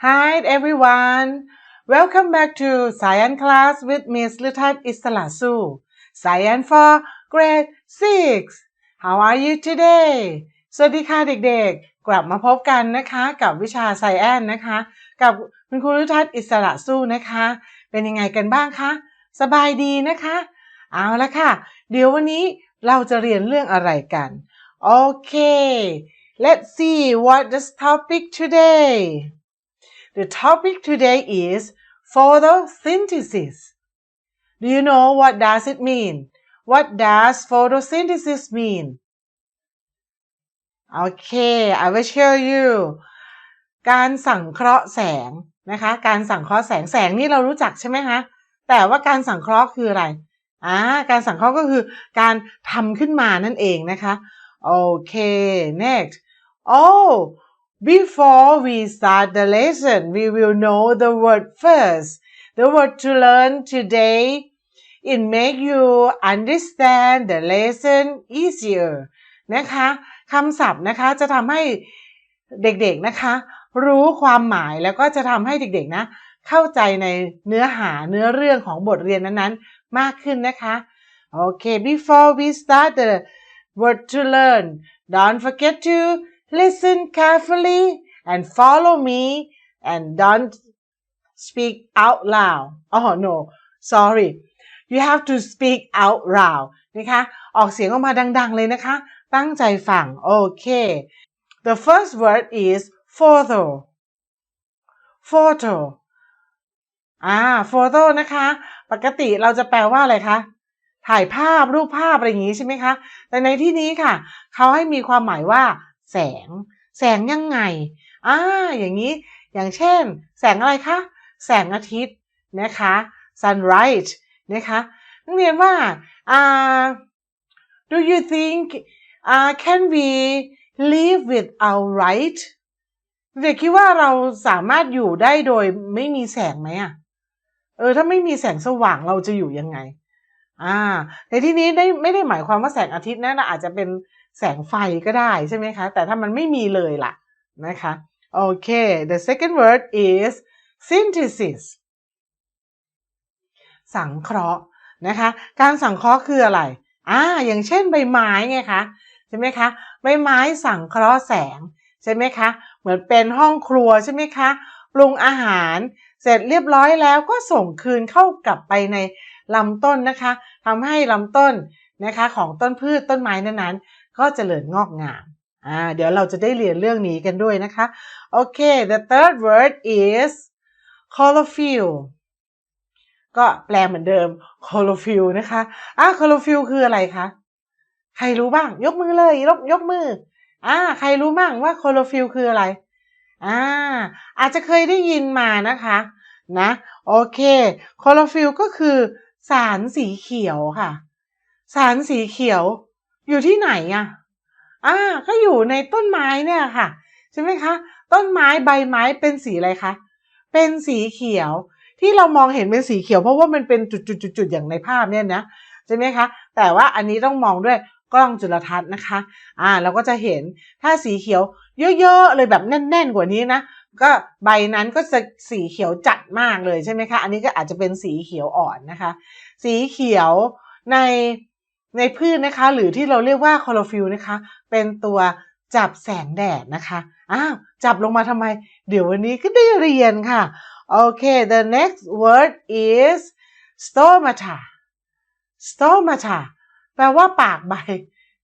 Hi everyone. Welcome back to Science class with Miss Lutat Isalasu. Science for grade 6. How are you today? สวัสดีค่ะเด็กๆ กลับมาพบกันนะคะกับวิชา Science นะคะ กับคุณครูลุทัศน์อิสระสู้นะคะ เป็นยังไงกันบ้างคะสบายดีนะคะ เอาละค่ะ เดี๋ยววันนี้เราจะเรียนเรื่องอะไรกันโอเค let's see what the topic today The topic today is photosynthesis. Do you know what does it mean? What does photosynthesis mean? Okay, I will show you. การสังเคราะห์แสงนะคะ การสังเคราะห์แสงแสงนี่เรารู้จักใช่ไหมคะ แต่ว่าการสังเคราะห์คืออะไร อ่า การสังเคราะห์ก็คือการทำขึ้นมานั่นเองนะคะโอเค next oh before we start the lesson we will know the word first the word to learn today it make you understand the lesson easier นะคะคำศัพท์นะคะจะทำให้เด็กๆนะคะ รู้ความหมายแล้วก็จะทำให้เด็กๆนะ เข้าใจในเนื้อหาเนื้อเรื่องของบทเรียนนั้นๆ มากขึ้นนะคะโอเค before we start the word to learn don't forget to listen carefully and follow me and don't speak out loud oh no sorry you have to speak out loud นะคะ ออกเสียงออกมาดัง ๆ เลยนะคะ ตั้งใจฟัง โอเค the first word is photo photo อ่า photo นะคะ ปกติเราจะแปลว่าอะไรคะ ถ่ายภาพรูปภาพอะไรอย่างนี้ใช่ไหมคะ แต่ในที่นี้ค่ะ เขาให้มีความหมายว่า แสง แสงยังไงอ่าอย่างนี้อย่างเช่น แสงอะไรคะ แสงอาทิตย์นะคะ sunlight นะคะนักเรียนว่าอ่า do you think uh, can we live without light เด็กคิดว่าเราสามารถอยู่ได้โดยไม่มีแสงไหมอะ เออ ถ้าไม่มีแสงสว่างเราจะอยู่ยังไง อ่า ในที่นี้ได้ไม่ได้หมายความว่าแสงอาทิตย์นั้นอาจจะเป็น แสงไฟก็ได้ใช่ไหมคะ แต่ถ้ามันไม่มีเลยล่ะนะคะโอเค the second word is synthesis สังเคราะห์นะคะ การสังเคราะห์คืออะไรอ่าอย่างเช่นใบไม้ไงคะใช่ไหมคะใบไม้สังเคราะห์แสงใช่ไหมคะเหมือนเป็นห้องครัวใช่ไหมคะปรุงอาหารเสร็จเรียบร้อยแล้วก็ส่งคืนเข้ากลับไปในลำต้นนะคะทำให้ลำต้น นะคะของต้นพืชต้นไม้นั้นๆ ก็จเจริญงอกงามอ่าเดี๋ยวเราจะได้เรียนเรื่องนี้กันด้วยนะคะโอเค the third word is chlorophyll ก็แปลเหมือนเดิม chlorophyll นะคะอ่า chlorophyll คืออะไรคะใครรู้บ้าง ยกมือเลยยกยกมืออ่าใครรู้บ้างว่า chlorophyll คืออะไรอ่าอาจจะเคยได้ยินมานะคะนะโอเค chlorophyll ก็คือสารสีเขียวค่ะ สารสีเขียว อยู่ที่ไหนอะอ่าก็อยู่ในต้นไม้เนี่ยค่ะ ใช่ไหมคะ ต้นไม้ใบไม้เป็นสีอะไรคะ เป็นสีเขียว ที่เรามองเห็นเป็นสีเขียวเพราะว่ามันเป็นจุดๆๆๆอย่างในภาพเนี่ยนะใช่ไหมคะ แต่ว่าอันนี้ต้องมองด้วยกล้องจุลทรรศน์นะคะ อ่า เราก็จะเห็นถ้าสีเขียวเยอะๆ เลยแบบแน่น ๆ กว่านี้นะ ก็ใบนั้นก็จะสีเขียวจัดมากเลยใช่ไหมคะ อันนี้ก็อาจจะเป็นสีเขียวอ่อนนะคะ สีเขียวใน ในพืชนะคะ หรือที่เราเรียกว่าคลอโรฟิลนะคะ เป็นตัวจับแสงแดดนะคะอ้าวจับลงมาทำไม เดี๋ยววันนี้ก็ได้เรียนค่ะ โอเค the next word is stomata stomata แปลว่าปากใบ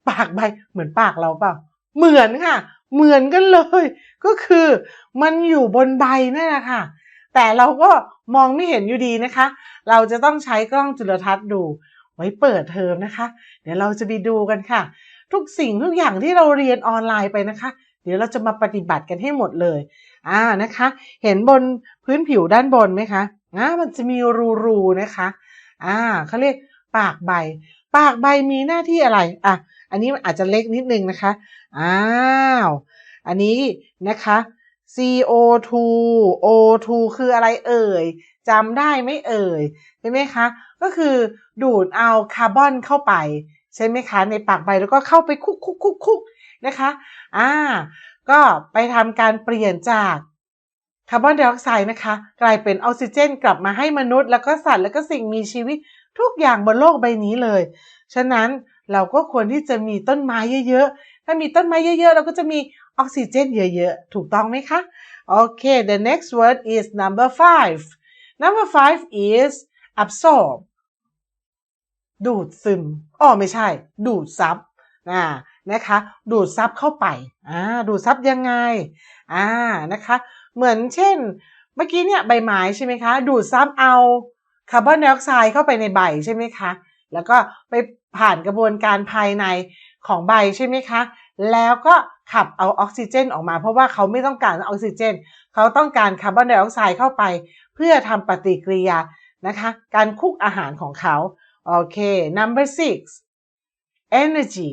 ปากใบ เหมือนปากเราเปล่า เหมือนค่ะ เหมือนกันเลย ก็คือมันอยู่บนใบนั่นแหละค่ะ แต่เราก็มองไม่เห็นอยู่ดีนะคะ เราจะต้องใช้กล้องจุลทรรศน์ดู ไว้เปิดเทอมนะคะ เดี๋ยวเราจะไปดูกันค่ะ ทุกสิ่งทุกอย่างที่เราเรียนออนไลน์ไปนะคะ เดี๋ยวเราจะมาปฏิบัติกันให้หมดเลยอ่านะคะ เห็นบนพื้นผิวด้านบนไหมคะอ่ามันจะมีรูๆนะคะอ่าเขาเรียกปากใบ ปากใบมีหน้าที่อะไรอะอันนี้มันอาจจะเล็กนิดนึงนะคะอ้าวอันนี้นะคะ CO2 O2 คืออะไรเอ่ยจำได้ไหมเอ่ยใช่ไหมคะ ก็คือดูดเอาคาร์บอนเข้าไป ใช่ไหมคะ ในปากใบแล้วก็เข้าไปคุกคุกคุกคุกนะคะอ่าก็ไปทำการเปลี่ยนจากคาร์บอนไดออกไซด์นะคะ กลายเป็นออกซิเจน กลับมาให้มนุษย์ แล้วก็สัตว์แล้วก็สิ่งมีชีวิตทุกอย่างบนโลกใบนี้เลย ฉะนั้นเราก็ควรที่จะมีต้นไม้เยอะๆ ถ้ามีต้นไม้เยอะๆ เราก็จะมี ออกซิเจนเยอะๆ ถูกต้องไหมคะ โอเค the next word is number five number five is absorb ดูดซึมอ๋อไม่ใช่ ดูดซับอ่านะคะ ดูดซับเข้าไปอ่าดูดซับยังไงอ่านะคะ เหมือนเช่น เมื่อกี้เนี่ยใบไม้ใช่ไหมคะ ดูดซับเอาคาร์บอนไดออกไซด์เข้าไปในใบใช่ไหมคะ แล้วก็ไปผ่านกระบวนการภายในของใบใช่ไหมคะ แล้วก็ขับเอาออกซิเจนออกมา เพราะว่าเขาไม่ต้องการออกซิเจน เขาต้องการคาร์บอนไดออกไซด์เข้าไป เพื่อทำปฏิกิริยานะคะ การคุกอาหารของเขาโอเค number six energy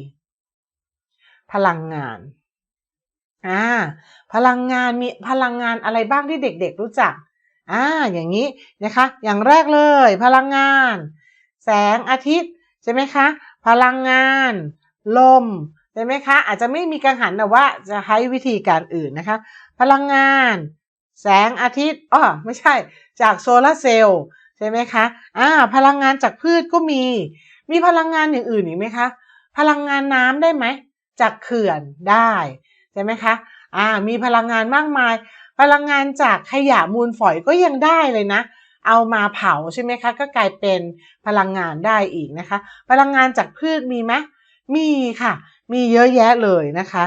พลังงานอ่าพลังงานมีพลังงานอะไรบ้างที่เด็กๆรู้จักอ่าอย่างนี้นะคะ อย่างแรกเลย พลังงาน แสงอาทิตย์ใช่ไหมคะ พลังงาน ลม ใช่ไหมคะ อาจจะไม่มีกังหันแต่ว่าจะใช้วิธีการอื่นนะคะ พลังงาน แสงอาทิตย์อ๋อไม่ใช่ จากโซลาร์เซลล์ใช่ไหมคะอ่าพลังงานจากพืชก็มี มีพลังงานอย่างอื่นอีกไหมคะพลังงานน้ำได้ไหมจากเขื่อนได้ใช่ไหมคะอ่ามีพลังงานมากมาย พลังงานจากขยะมูลฝอยก็ยังได้เลยนะ เอามาเผาใช่ไหมคะก็กลายเป็นพลังงานได้อีกนะคะ พลังงานจากพืชมีไหมมีค่ะ มีเยอะแยะเลยนะคะ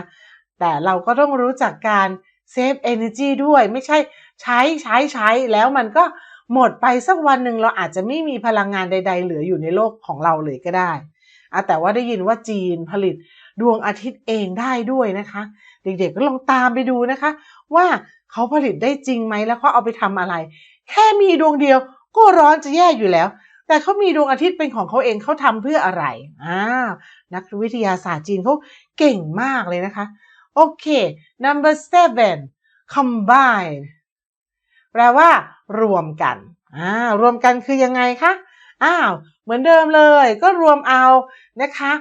แต่เราก็ต้องรู้จักการเซฟ energy ด้วยไม่ใช่ใช้ใช้ใช้แล้วมันก็หมดไปสักวันหนึ่งเราอาจจะไม่มีพลังงานใด ๆ เหลืออยู่ในโลกของเราเลยก็ได้อะแต่ว่าได้ยินว่าจีนผลิตดวงอาทิตย์เองได้ด้วยนะคะ เด็กๆก็ลองตามไปดูนะคะ ว่าเขาผลิตได้จริงไหมแล้วเขาเอาไปทำอะไร แค่มีดวงเดียวก็ร้อนจะแย่อยู่แล้ว แต่เขามีดวงอาทิตย์เป็นของเขาเองเขาทำเพื่ออะไรอ่า นักวิทยาศาสตร์จีนเขาเก่งมากเลยนะคะ โอเค number seven combine แปลว่ารวมกัน อ่า รวมกันคือยังไงคะ อ้าว เหมือนเดิมเลย ก็รวมเอานะคะ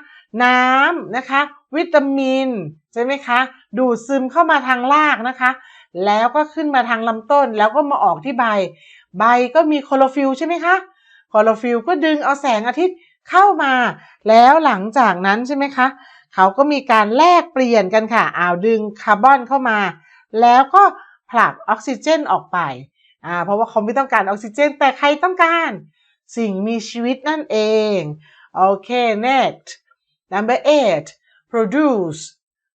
น้ำนะคะ วิตามิน ใช่ไหมคะ ดูดซึมเข้ามาทางรากนะคะ แล้วก็ขึ้นมาทางลำต้น แล้วก็มาออกที่ใบ ใบก็มีโคลอโรฟิลใช่ไหมคะ โคลอโรฟิลก็ดึงเอาแสงอาทิตย์ เข้ามา แล้วหลังจากนั้นใช่ไหมคะเขาก็มีการแลกเปลี่ยนกันค่ะอ้าวดึงคาร์บอนเข้ามา แล้วก็ผลักออกซิเจนออกไปอ่าเพราะว่าเขาไม่ต้องการออกซิเจน แต่ใครต้องการสิ่งมีชีวิตนั่นเองโอเค next number eight produce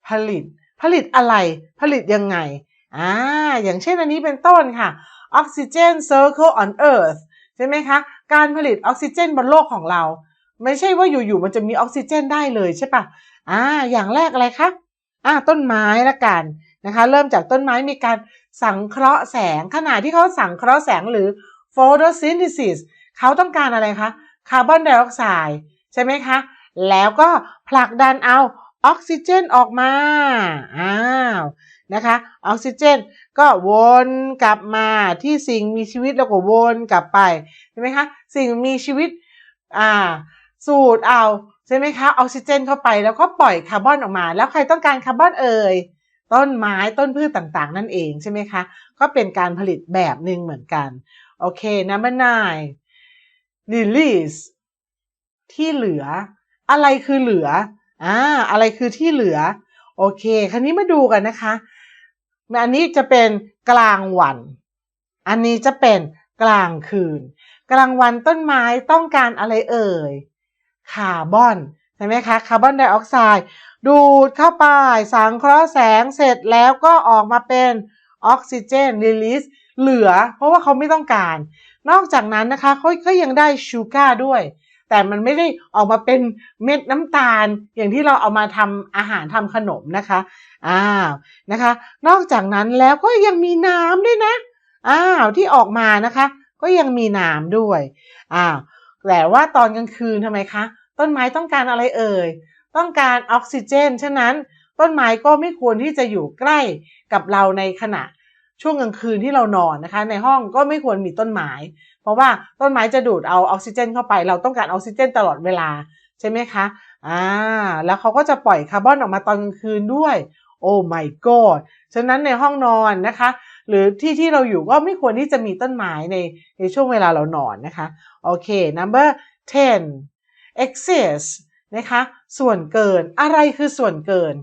ผลิต ผลิตอะไร ผลิตยังไงอ่าอย่างเช่นอันนี้เป็นต้นค่ะ oxygen circle on earth ใช่ไหมคะ การผลิตออกซิเจนบนโลกของเรา ไม่ใช่ว่าอยู่ๆมันจะมีออกซิเจนได้เลยใช่ปะอ่า อย่างแรกอะไรคะอ่าต้นไม้ละกันนะคะ เริ่มจากต้นไม้มีการสังเคราะห์แสงขณะที่เขาสังเคราะห์แสงหรือ photosynthesis เขาต้องการอะไรคะคาร์บอนไดออกไซด์ใช่ไหมคะ แล้วก็ผลักดันเอาออกซิเจนออกมา อ้าวนะคะ ออกซิเจนก็วนกลับมาที่สิ่งมีชีวิตแล้วก็วนกลับไป ใช่ไหมคะ สิ่งมีชีวิต อ่า สูดเอาใช่ไหมคะออกซิเจนเข้าไปแล้วก็ปล่อยคาร์บอนออกมา แล้วใครต้องการคาร์บอนเอ่ยต้นไม้ต้นพืชต่างๆ นั่นเองใช่ไหมคะ ก็เป็นการผลิตแบบหนึ่งเหมือนกัน โอเค number nine release ที่เหลือ อะไรคือเหลืออ่าอะไรคือที่เหลือ โอเค คราวนี้มาดูกันนะคะ อันนี้จะเป็นกลางวัน อันนี้จะเป็นกลางคืน กลางวันต้นไม้ต้องการอะไรเอ่ย คาร์บอนใช่ไหมคะคาร์บอนไดออกไซด์ดูดเข้าไปสังเคราะห์แสงเสร็จแล้วก็ออกมาเป็นออกซิเจนรีลิสเหลือ เพราะว่าเขาไม่ต้องการ นอกจากนั้นนะคะเขาก็ยังได้ชูการ์ด้วย แต่มันไม่ได้ออกมาเป็นเม็ดน้ำตาล อย่างที่เราเอามาทำอาหารทำขนมนะคะอ้าวนะคะ นอกจากนั้นแล้วก็ยังมีน้ำด้วยนะอ้าวที่ออกมานะคะ ก็ยังมีน้ำด้วยอ้าวแต่ว่าตอนกลางคืนทำไมคะ ต้นไม้ต้องการอะไรเอ่ย ต้องการออกซิเจน ฉะนั้นต้นไม้ก็ไม่ควรที่จะอยู่ใกล้กับเราในขณะช่วงกลางคืนที่เรานอนนะคะ ในห้องก็ไม่ควรมีต้นไม้ เพราะว่าต้นไม้จะดูดเอาออกซิเจนเข้าไป เราต้องการออกซิเจนตลอดเวลาใช่ไหมคะ อ่า แล้วเขาก็จะปล่อยคาร์บอนออกมาตอนกลางคืนด้วย โอ้ my god ฉะนั้นในห้องนอนนะคะ หรือที่ที่เราอยู่ก็ไม่ควรที่จะมีต้นไม้ในในช่วงเวลาเรานอนนะคะ โอเค number 10 excess นะคะ ส่วนเกิน อะไรคือส่วนเกิน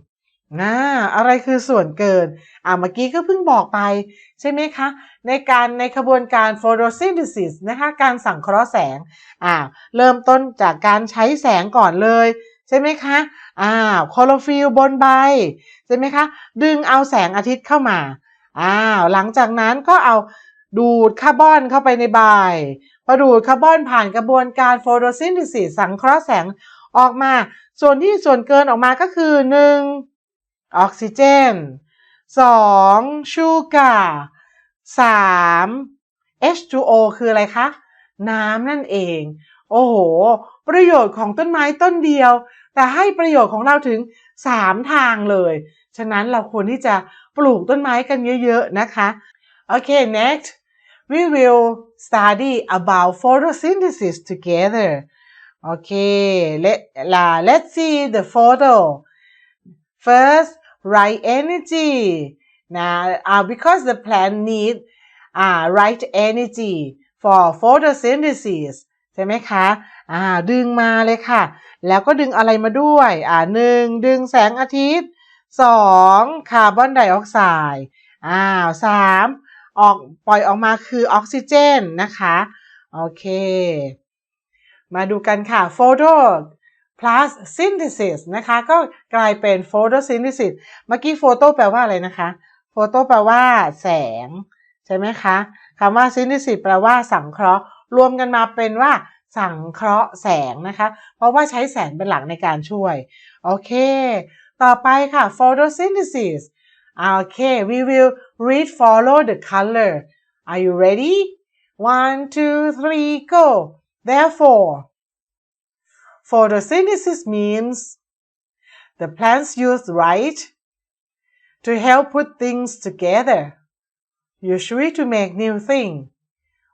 นะอะไรคือส่วนเกิน อ่าเมื่อกี้ก็เพิ่งบอกไป ใช่ไหมคะ ในการในขบวนการ photosynthesis นะคะ การสังเคราะห์แสง อ่า เริ่มต้นจากการใช้แสงก่อนเลย ใช่ไหมคะ อ่าคลอโรฟิลบนใบ ใช่ไหมคะ ดึงเอาแสงอาทิตย์เข้ามา อ้าว หลังจากนั้นก็เอาดูดคาร์บอนเข้าไปในใบ พอดูดคาร์บอนผ่านกระบวนการ photosynthesis สังเคราะห์แสงออกมา ส่วนที่ส่วนเกินออกมาก็คือ 1. ออกซิเจน 2. ชูการ์ 3. H2O คืออะไรคะ น้ำนั่นเอง โอ้โห ประโยชน์ของต้นไม้ต้นเดียว แต่ให้ประโยชน์ของเราถึง 3 ทางเลย ฉะนั้นเราควรที่จะปลูกต้นไม้กันเยอะ ๆ นะคะ โอเค next we will study about photosynthesis together okay let la let's see the photo first right energy now uh, because the plant need uh, right energy for photosynthesis ใช่ไหมคะอ่าดึงมาเลยค่ะ แล้วก็ดึงอะไรมาด้วยอ่าหนึ่งดึงแสงอาทิตย์สองคาร์บอนไดออกไซด์อ่าสาม ออกปล่อยออกมาคือออกซิเจนนะคะ โอเค มาดูกันค่ะ photo plus synthesis นะคะ ก็กลายเป็น photosynthesis เมื่อกี้ photo แปลว่าอะไรนะคะ photo แปลว่าแสง ใช่ไหมคะคำว่า synthesis แปลว่าสังเคราะห์ รวมกันมาเป็นว่าสังเคราะห์แสงนะคะ เพราะว่าใช้แสงเป็นหลักในการช่วย โอเค ต่อไปค่ะ photosynthesis โอเค we will read follow the color. Are you ready? One two three go. Therefore photosynthesis means the plants use light to help put things together. Usually to make new things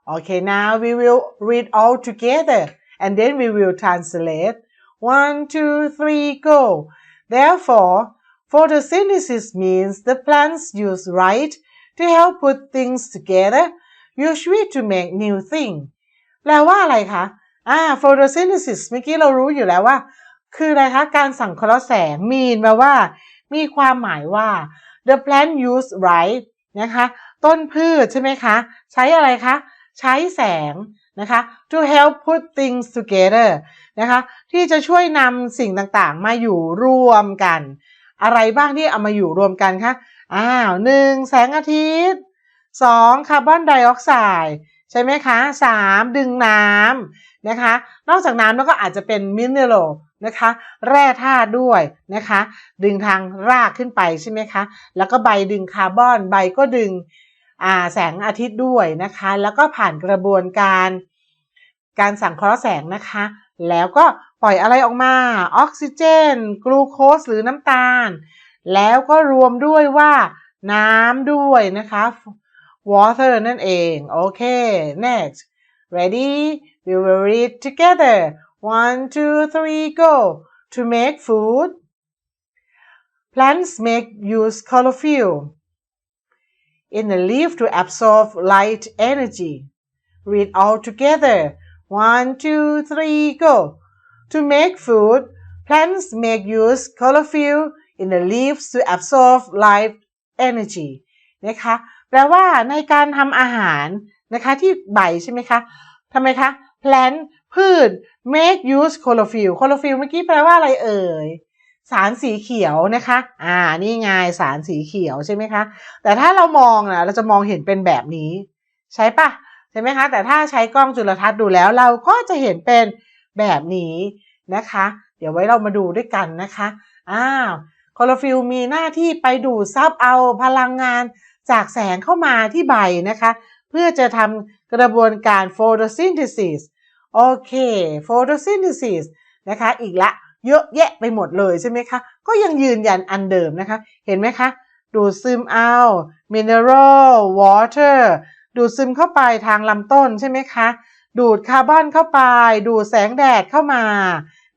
okay now we will read all together and then we will translate. One two three go. Therefore Photosynthesis means the plants use light to help put things together, usually to make new thing แปลว่าอะไรคะ อ่า photosynthesis เมื่อกี้เรารู้อยู่แล้วว่า คืออะไรคะ การสังเคราะห์แสง mean แปลว่า มีความหมายว่า the plant use light นะคะ ต้นพืชใช่ไหมคะ ใช้อะไรคะ ใช้แสงนะคะ to help put things together นะคะ ที่จะช่วยนำสิ่งต่างๆ มาอยู่รวมกัน อะไรบ้างที่เอามาอยู่รวมกันคะอ้าวหนึ่งแสงอาทิตย์สองคาร์บอนไดออกไซด์ใช่ไหมคะสามดึงน้ำนะคะ นอกจากน้ำแล้วก็อาจจะเป็นมินเนอรัลนะคะ แร่ธาตุด้วยนะคะ ดึงทางรากขึ้นไปใช่ไหมคะ แล้วก็ใบดึงคาร์บอนใบก็ดึงแสงอาทิตย์ด้วยนะคะ แล้วก็ผ่านกระบวนการการสังเคราะห์แสงนะคะ แล้วก็ปล่อยอะไรออกมา ออกซิเจน กลูโคสหรือน้ำตาล แล้วก็รวมด้วยว่าน้ำด้วยนะคะ water นั่นเอง โอเค next ready we will read together one two three go to make food plants make use chlorophyll in the leaf to absorb light energy read all together one two three go to make food plants make use chlorophyll in the leaves to absorb light energy นะคะ แปลว่าในการทำอาหารนะคะที่ใบใช่ไหมคะทำไมคะ plant พืช make use chlorophyll chlorophyll เมื่อกี้แปลว่าอะไรเอ่ย สารสีเขียวนะคะ อ่า นี่ไงสารสีเขียวใช่ไหมคะ แต่ถ้าเรามองนะเราจะมองเห็นเป็นแบบนี้ ใช่ปะ ใช่ไหมคะแต่ถ้าใช้กล้องจุลทรรศน์ดูแล้วเราก็จะเห็นเป็นแบบนี้นะคะ เดี๋ยวไว้เรามาดูด้วยกันนะคะอ้าวคลอโรฟิลมีหน้าที่ไปดูดซับเอาพลังงานจากแสงเข้ามาที่ใบนะคะ เพื่อจะทำกระบวนการ photosynthesis โอเค photosynthesis นะคะ อีกละเยอะแยะไปหมดเลยใช่ไหมคะ ก็ยังยืนยันอันเดิมนะคะ เห็นไหมคะ ดูดซึมเอา mineral water ดูดซึมเข้าไปทางลำต้นใช่ไหมคะ ดูดคาร์บอนเข้าไป ดูดแสงแดดเข้ามา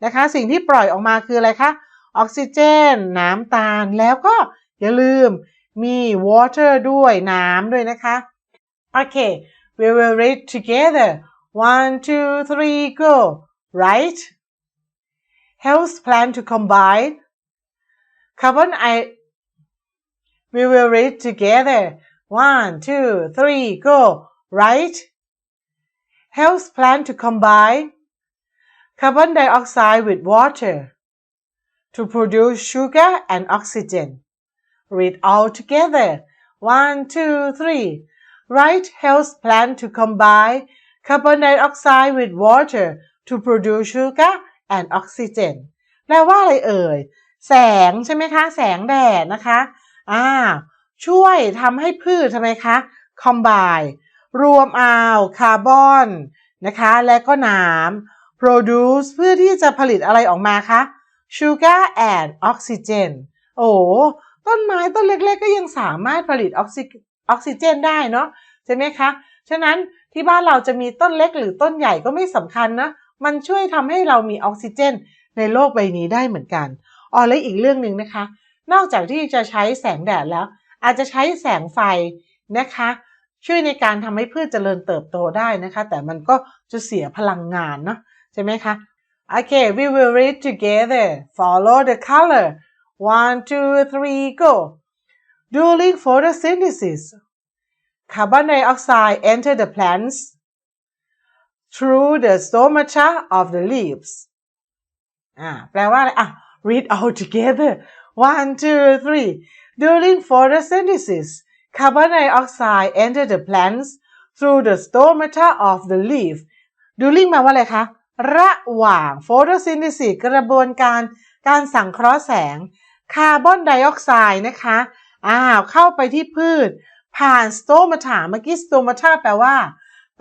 นะคะ สิ่งที่ปล่อยออกมาคืออะไรคะ ออกซิเจน น้ำตาล แล้วก็อย่าลืมมี water ด้วยน้ำด้วยนะคะ โอเค we will read together one two three go right health plan to combine carbon I we will read together one two three go right health plan to combine carbon dioxide with water to produce sugar and oxygen. Read all together. One, two, three. Write health plan to combine carbon dioxide with water to produce sugar and oxygen. แปลว่าอะไรเอ่ย แสงใช่ไหมคะ แสงแดดนะคะ อ่า ช่วยทำให้พืชทำไมคะ combine รวมเอาคาร์บอนนะคะและก็น้ำ produce เพื่อที่จะผลิตอะไรออกมาคะ sugar and oxygen โอ้ต้นไม้ต้นเล็กๆก็ยังสามารถผลิตออกซิออกซิเจนได้เนาะใช่ไหมคะ ฉะนั้นที่บ้านเราจะมีต้นเล็กหรือต้นใหญ่ก็ไม่สำคัญนะ มันช่วยทำให้เรามีออกซิเจน ในโลกใบนี้ได้เหมือนกันอ๋อและอีกเรื่องหนึ่งนะคะ นอกจากที่จะใช้แสงแดดแล้ว อาจจะใช้แสงไฟนะคะ ช่วยในการทำให้พืชเจริญเติบโตได้นะคะ แต่มันก็จะเสียพลังงานเนาะใช่ไหมคะ Okay, we will read together. Follow the color. One, two, three, go. During photosynthesis, carbon dioxide enter the plants through the stomata of the leaves. อ่าแปลว่าอะไรอะ read all together. One, two, three. During photosynthesis, carbon dioxide enter the plants through the stomata of the leaf. During แปลว่าอะไรคะ ระหว่าง photosynthesis กระบวนการการสังเคราะห์แสง คาร์บอนไดออกไซด์นะคะอ้าวเข้าไปที่พืช ผ่านสโตมาถาเมื่อกี้สโตมาถาแปลว่า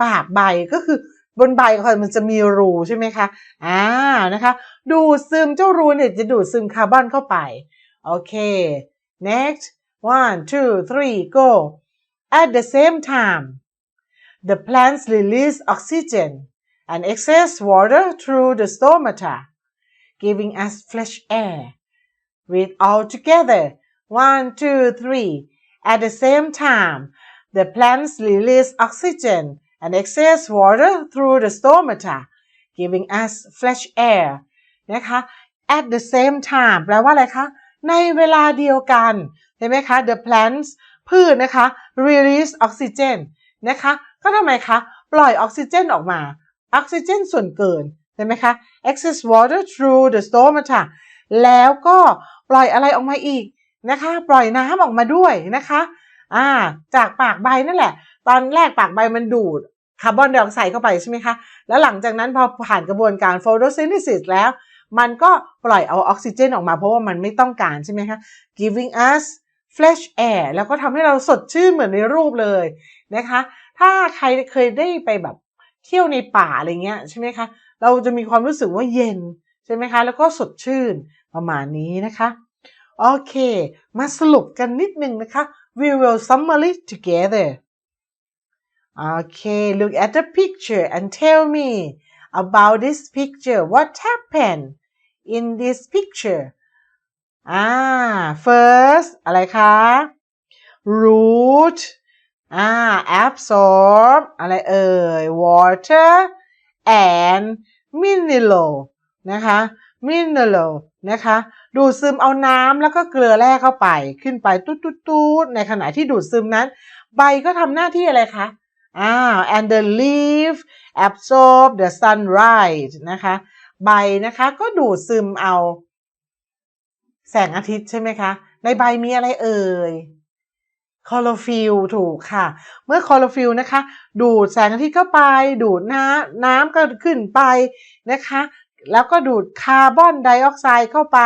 ปากใบก็คือบนใบของมันจะมีรูใช่ไหมคะอ้าวนะคะ ดูดซึมเจ้ารูเนี่ยจะดูดซึมคาร์บอนเข้าไป โอเค next one two three go at the same time the plants release oxygen and excess water through the stomata, giving us fresh air. Read all together. One, two, three. At the same time, the plants release oxygen and excess water through the stomata, giving us fresh air. นะคะ at the same time แปลว่าอะไรคะ ในเวลาเดียวกัน เห็นไหมคะ the plants พืชนะคะ release oxygen นะคะ ก็ทำไมคะ ปล่อยออกซิเจนออกมา ออกซิเจนส่วนเกิน เห็นไหมคะ excess water through the stomata แล้วก็ปล่อยอะไรออกมาอีกนะคะ ปล่อยน้ำออกมาด้วยนะคะอ่าจากปากใบนั่นแหละ ตอนแรกปากใบมันดูดคาร์บอนไดออกไซด์เข้าไปใช่ไหมคะ แล้วหลังจากนั้นพอผ่านกระบวนการ photosynthesis แล้ว มันก็ปล่อยเอาออกซิเจนออกมาเพราะว่ามันไม่ต้องการใช่ไหมคะ giving us fresh air แล้วก็ทำให้เราสดชื่นเหมือนในรูปเลยนะคะ ถ้าใครเคยได้ไปแบบเที่ยวในป่าอะไรเงี้ยใช่ไหมคะ เราจะมีความรู้สึกว่าเย็นใช่ไหมคะ แล้วก็สดชื่นประมาณนี้นะคะ โอเค มาสรุปกันนิดนึงนะคะ we will summary together Okay look at the picture and tell me about this picture what happened in this picture อ่า first อะไรคะ root อ่า absorb อะไรเอ่ย water and mineral นะคะ mineral นะคะ ดูดซึมเอาน้ำแล้วก็เกลือแร่เข้าไป ขึ้นไปตุ๊ดตุ๊ดตุ๊ดในขณะที่ดูดซึมนั้น ใบก็ทำหน้าที่อะไรคะอ้า and the leaf absorb the sunlight นะคะ ใบนะคะ ก็ดูดซึมเอา แสงอาทิตย์ใช่ไหมคะ ในใบมีอะไรเอ่ยคลอโรฟิลถูกค่ะ เมื่อคลอโรฟิลนะคะ ดูดแสงอาทิตย์เข้าไป ดูดน้ำน้ำก็ขึ้นไปนะคะ แล้วก็ดูดคาร์บอนไดออกไซด์เข้าไป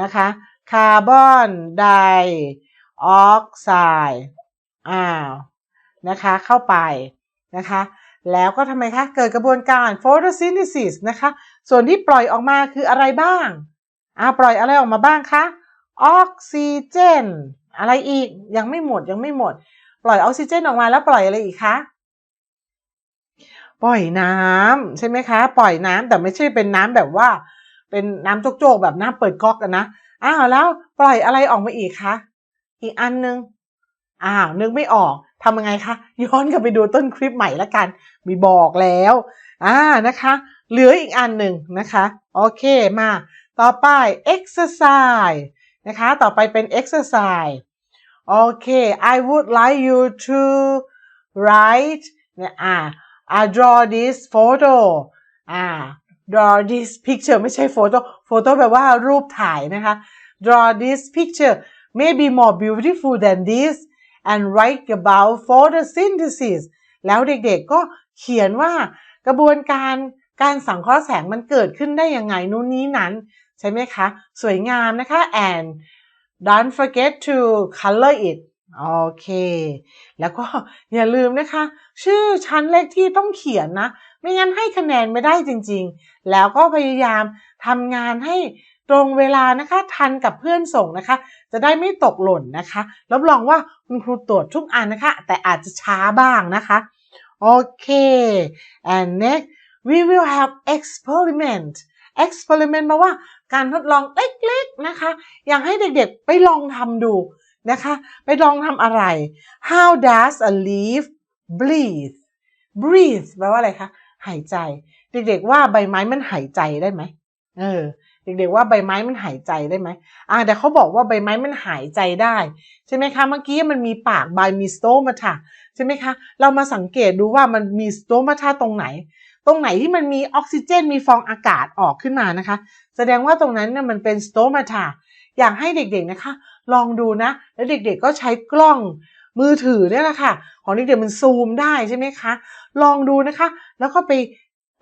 นะคะ คาร์บอนไดออกไซด์อ้าวนะคะเข้าไปนะคะ แล้วก็ทำไมคะ เกิดกระบวนการ photosynthesis นะคะ ส่วนที่ปล่อยออกมาคืออะไรบ้างอ่าปล่อยอะไรออกมาบ้างคะ ออกซิเจน อะไรอีก ยังไม่หมดยังไม่หมด ปล่อยออกซิเจนออกมาแล้วปล่อยอะไรอีกคะ ปล่อยน้ำใช่ไหมคะ ปล่อยน้ำแต่ไม่ใช่เป็นน้ำแบบว่า เป็นน้ำโจกๆแบบน้ำเปิดก๊อกนนะอ้าวแล้วปล่อยอะไรออกมาอีกคะ อีกอันนึง อ้าวนึกไม่ออก ทำยังไงคะ ย้อนกลับไปดูต้นคลิปใหม่ละกัน มีบอกแล้วอ่านะคะ เหลืออีกอันหนึ่งนะคะ โอเคมา ต่อไป exercise นะคะ ต่อไปเป็น exercise โอเค I would like you to write เนี่ยอ่า I draw this photo อ่า draw this picture ไม่ใช่ photo photo แปลว่ารูปถ่ายนะคะ draw this picture may be more beautiful than this and write about photosynthesis แล้วเด็กๆก็เขียนว่ากระบวนการการสังเคราะห์แสงมันเกิดขึ้นได้ยังไงนู่นนี้นั้น ใช่ไหมคะ สวยงามนะคะ and don't forget to color it โอเค แล้วก็อย่าลืมนะคะ ชื่อชั้นเลขที่ต้องเขียนนะ ไม่งั้นให้คะแนนไม่ได้จริงๆ แล้วก็พยายามทำงานให้ ตรงเวลานะคะทันกับเพื่อนส่งนะคะ จะได้ไม่ตกหล่นนะคะรับรองว่าคุณครูตรวจทุกอันนะคะ แต่อาจจะช้าบ้างนะคะโอเค and next we will have experiment experiment มาว่าการทดลองเล็กๆนะคะ อยากให้เด็กๆไปลองทำดูนะคะ ไปลองทำอะไร how does a leaf breathe breathe แปลว่าอะไรคะ หายใจ เด็กๆว่าใบไม้มันหายใจได้ไหมเออ เด็กๆว่าใบไม้มันหายใจได้ไหมอ่าแต่เขาบอกว่าใบไม้มันหายใจได้ ใช่ไหมคะ เมื่อกี้มันมีปากใบมีสโตมาทาใช่ไหมคะ เรามาสังเกตดูว่ามันมีสโตมาทาตรงไหน ตรงไหนที่มันมีออกซิเจน มีฟองอากาศออกขึ้นมานะคะ แสดงว่าตรงนั้นเนี่ยมันเป็นสโตมาทาอยากให้เด็กๆนะคะ ลองดูนะ แล้วเด็กๆก็ใช้กล้องมือถือเนี่ยแหละค่ะ ของเด็กๆมันซูมได้ใช่ไหมคะ ลองดูนะคะ แล้วก็ไป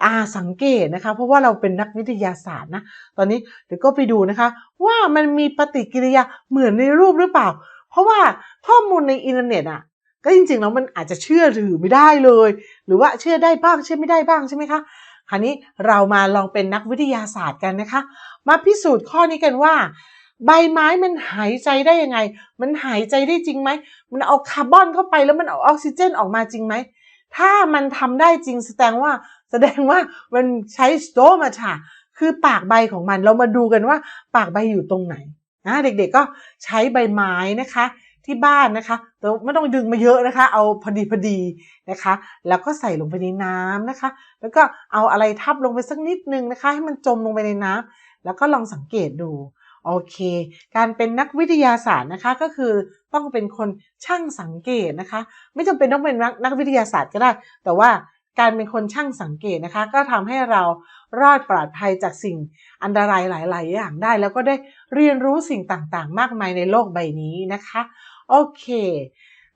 อ่าสังเกตนะคะ เพราะว่าเราเป็นนักวิทยาศาสตร์นะ ตอนนี้เดี๋ยวก็ไปดูนะคะ ว่ามันมีปฏิกิริยาเหมือนในรูปหรือเปล่า เพราะว่าข้อมูลในอินเทอร์เน็ตอะ ก็จริงๆแล้วมันอาจจะเชื่อถือไม่ได้เลย หรือว่าเชื่อได้บ้างเชื่อไม่ได้บ้างใช่ไหมคะคราวนี้เรามาลองเป็นนักวิทยาศาสตร์กันนะคะ มาพิสูจน์ข้อนี้กันว่า ใบไม้มันหายใจได้ยังไง มันหายใจได้จริงไหม มันเอาคาร์บอนเข้าไปแล้วมันเอาออกซิเจนออกมาจริงไหม ถ้ามันทำได้จริงแสดงว่า แสดงว่ามันใช้สโตมาชาคือปากใบของมันเรามาดูกันว่าปากใบอยู่ตรงไหนนะเด็กๆก็ใช้ใบไม้นะคะที่บ้านนะคะแต่ไม่ต้องดึงมาเยอะนะคะ เอาพอดีพอดีนะคะ แล้วก็ใส่ลงไปในน้ำนะคะ แล้วก็เอาอะไรทับลงไปสักนิดนึงนะคะ ให้มันจมลงไปในน้ำแล้วก็ลองสังเกตดูโอเค การเป็นนักวิทยาศาสตร์นะคะก็คือต้องเป็นคนช่างสังเกตนะคะ ไม่จำเป็นต้องเป็นนักนักวิทยาศาสตร์ก็ได้ แต่ว่า การเป็นคนช่างสังเกตนะคะ ก็ทำให้เรารอดปลอดภัยจากสิ่งอันตรายหลาย ๆ อย่างได้ แล้วก็ได้เรียนรู้สิ่งต่างๆ มากมายในโลกใบนี้นะคะ โอเค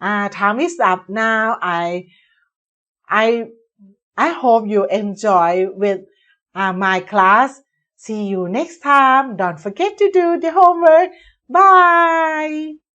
uh, time is up now I I I hope you enjoy with uh, my class see you next time don't forget to do the homework bye